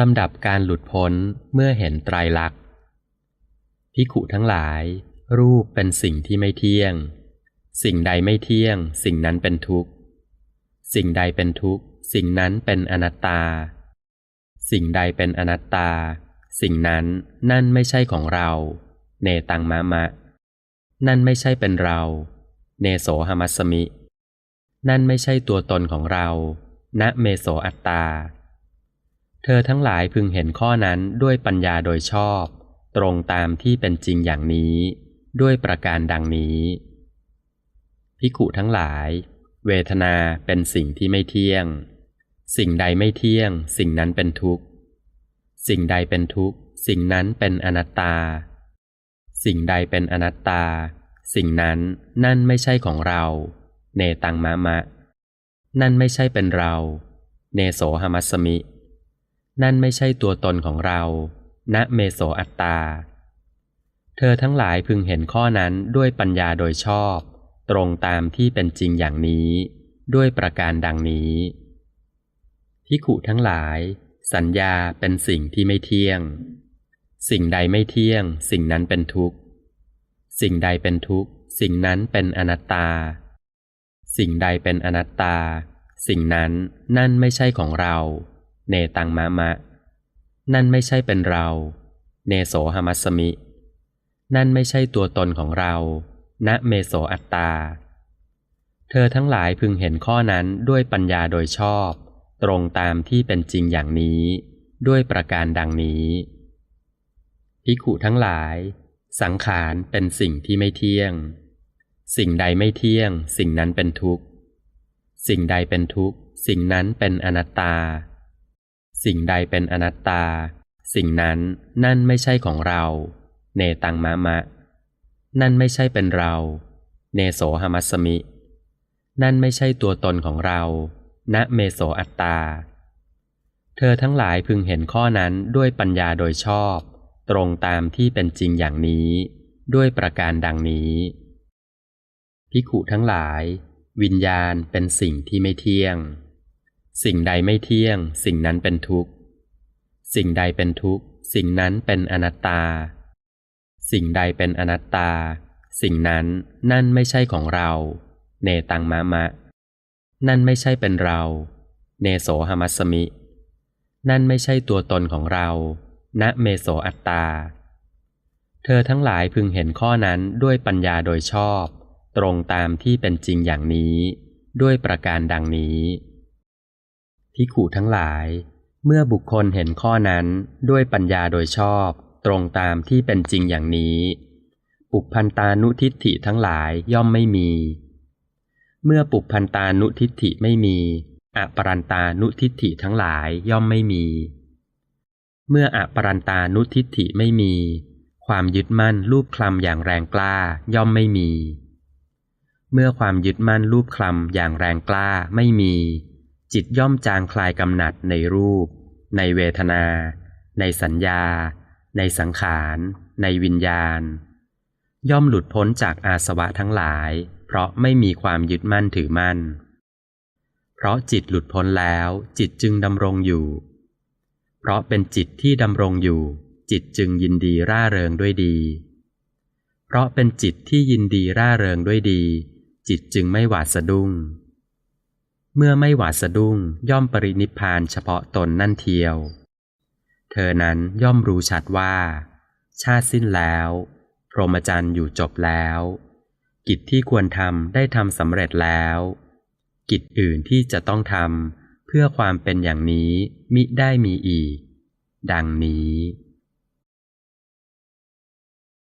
ลำดับการหลุดพ้นเมื่อเห็นไตรลักษณ์พิขุทั้งหลาย รูปเป็นสิ่งที่ไม่เที่ยง สิ่งใดไม่เที่ยง สิ่งนั้นเป็นทุกข์ สิ่งใดเป็นทุกข์ สิ่งนั้นเป็นอนัตตา สิ่งใดเป็นอนัตตา สิ่งนั้นนั่นไม่ใช่ของเรา เนตังมะมะ นั่นไม่ใช่เป็นเรา เนโสหมัสมิ นั่นไม่ใช่ตัวตนของเรา ณเมโสอัตตา เธอทั้งหลายพึงเห็นข้อนั้นด้วยปัญญาโดยชอบ ตรงตามที่เป็นจริงอย่างนี้ ด้วยประการดังนี้พิขุทั้งหลาย เวทนาเป็นสิ่งที่ไม่เที่ยง สิ่งใดไม่เที่ยง สิ่งนั้นเป็นทุกข์ สิ่งใดเป็นทุกข์ สิ่งนั้นเป็นอนัตตา สิ่งใดเป็นอนัตตา สิ่งนั้นนั่นไม่ใช่ของเรา เนตังมะมะ นั่นไม่ใช่เป็นเรา เนโสหมัสมิ นั่นไม่ใช่ตัวตนของเรา ณ เมโสอัตตา เธอทั้งหลายพึงเห็นข้อนั้นด้วยปัญญาโดยชอบ ตรงตามที่เป็นจริงอย่างนี้ ด้วยประการดังนี้พิขุทั้งหลาย สัญญาเป็นสิ่งที่ไม่เที่ยง สิ่งใดไม่เที่ยง สิ่งนั้นเป็นทุกข์ สิ่งใดเป็นทุกข์ สิ่งนั้นเป็นอนัตตา สิ่งใดเป็นอนัตตา สิ่งนั้นนั่นไม่ใช่ของเรา เนตังมะมะ นั่นไม่ใช่เป็นเรา เนโสหมัสมิ นั่นไม่ใช่ตัวตนของเรา ณเมโสอัตตา เธอทั้งหลายพึงเห็นข้อนั้นด้วยปัญญาโดยชอบ ตรงตามที่เป็นจริงอย่างนี้ ด้วยประการดังนี้พิขุทั้งหลาย สังขารเป็นสิ่งที่ไม่เที่ยง สิ่งใดไม่เที่ยง สิ่งนั้นเป็นทุกข์ สิ่งใดเป็นทุกข์ สิ่งนั้นเป็นอนัตตา สิ่งใดเป็นอนัตตา สิ่งนั้นนั่นไม่ใช่ของเรา เนตังมะมะ นั่นไม่ใช่เป็นเรา เนโสหมัสมิ นั่นไม่ใช่ตัวตนของเรา ณเมโสอัตตา เธอทั้งหลายพึงเห็นข้อนั้นด้วยปัญญาโดยชอบ ตรงตามที่เป็นจริงอย่างนี้ ด้วยประการดังนี้ พิขุทั้งหลาย วิญญาณเป็นสิ่งที่ไม่เที่ยง สิ่งใดไม่เที่ยง สิ่งนั้นเป็นทุกข์ สิ่งใดเป็นทุกข์ สิ่งนั้นเป็นอนัตตา สิ่งใดเป็นอนัตตา สิ่งนั้นนั่นไม่ใช่ของเรา เนตังมะมะ นั่นไม่ใช่เป็นเรา เนโสหมัสมิ นั่นไม่ใช่ตัวตนของเรา ณเมโสอัตตา เธอทั้งหลายพึงเห็นข้อนั้นด้วยปัญญาโดยชอบ ตรงตามที่เป็นจริงอย่างนี้ ด้วยประการดังนี้ พิขุทั้งหลาย เมื่อบุคคลเห็นข้อนั้นด้วยปัญญาโดยชอบ ตรงตามที่เป็นจริงอย่างนี้ ปุพันตานุทิฏฐิทั้งหลายย่อมไม่มี เมื่อปุพันตานุทิฏฐิไม่มีอปรันตานุทิฏฐิทั้งหลายย่อมไม่มี เมื่ออปรันตานุทิฏฐิไม่มี ความยึดมั่นรูปคลำอย่างแรงกล้าย่อมไม่มี เมื่อความยึดมั่นรูปคลำอย่างแรงกล้าไม่มี จิตย่อมจางคลายกำหนัดในรูป ในเวทนา ในสัญญา ในสังขาร ในวิญญาณ ย่อมหลุดพ้นจากอาสวะทั้งหลาย เพราะไม่มีความยึดมั่นถือมั่น เพราะจิตหลุดพ้นแล้วจิตจึงดำรงอยู่ เพราะเป็นจิตที่ดำรงอยู่ จิตจึงยินดีร่าเริงด้วยดี เพราะเป็นจิตที่ยินดีร่าเริงด้วยดี จิตจึงไม่หวาดสะดุ้ง เมื่อไม่หวาดสะดุ้งย่อมปรินิพพานเฉพาะตนนั่นเทียว เธอนั้นย่อมรู้ชัดว่า ชาติสิ้นแล้ว พรหมจรรย์อยู่จบแล้ว กิจที่ควรทำได้ทำสำเร็จแล้ว กิจอื่นที่จะต้องทำเพื่อความเป็นอย่างนี้มิได้มีอีก ดังนี้